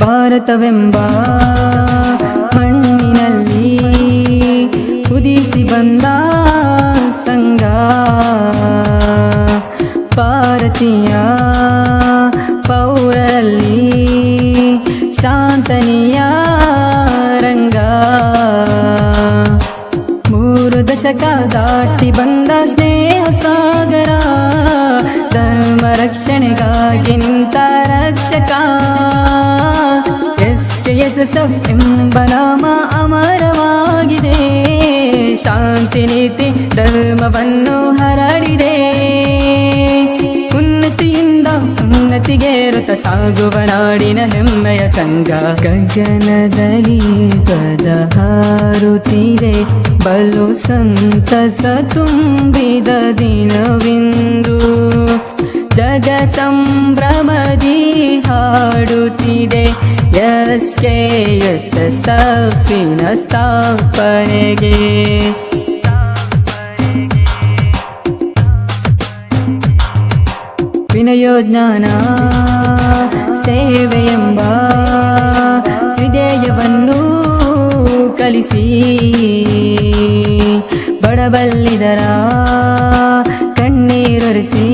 ಭಾರತವೆಂಬ ಮಣ್ಣಿನಲ್ಲಿ ಉದಿಸಿ ಬಂದ ಸಂಘ. ಭಾರತೀಯ ಪೌರಲ್ಲಿ ಶಾಂತನೀಯ ರಂಗ. ಮೂರು ದಶಕ ದಾಟಿ ಬಂದ ಸ್ನೇಹ ಸಾಗರ. ಧರ್ಮ ರಕ್ಷಣೆಗಾಗಿ ನಿಂತ ರಕ್ಷಕ. ಎಸ್ ಎಂಬ ನಾಮ ಅಮರವಾಗಿದೆ. ಶಾಂತಿ ನೀತಿ ಧರ್ಮವನ್ನು ಹರಡಿದೆ. ಉನ್ನತಿಯಿಂದ ಉನ್ನತಿಗೇರುತ್ತ ಸಾಗುವ ನಾಡಿನ ಹೆಮ್ಮೆಯ ಸಂಘ. ಗಗನದಲ್ಲಿ ಪದ ಹಾರುತ್ತಿದೆ ಬಲು ಸಂತಸ ತುಂಬಿದ ದಿನವಿಂದು ಎಸ್ ಸಫಿನ ಸ್ಥಾಪನೆಗೆ. ವಿನಯೋಜ್ಞಾನ ಸೇವೆ ಎಂಬ ವಿಧೇಯವನ್ನು ಕಲಿಸಿ. ಬಡಬಲ್ಲಿದರ ಕಣ್ಣೀರೊರೆಸಿ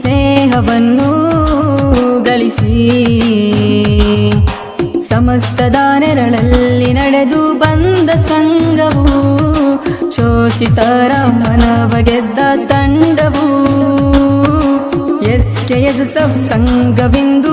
ಸ್ನೇಹವನ್ನು ಗಳಿಸಿ. ಸಮಸ್ತದ ನೆರಳಲ್ಲಿ ನಡೆದು ಬಂದ ಸಂಘವು ಶೋಷಿತರ ಮನವ ಗೆದ್ದ ತಂಡವು. S K S ಸಂಘವಿಂದು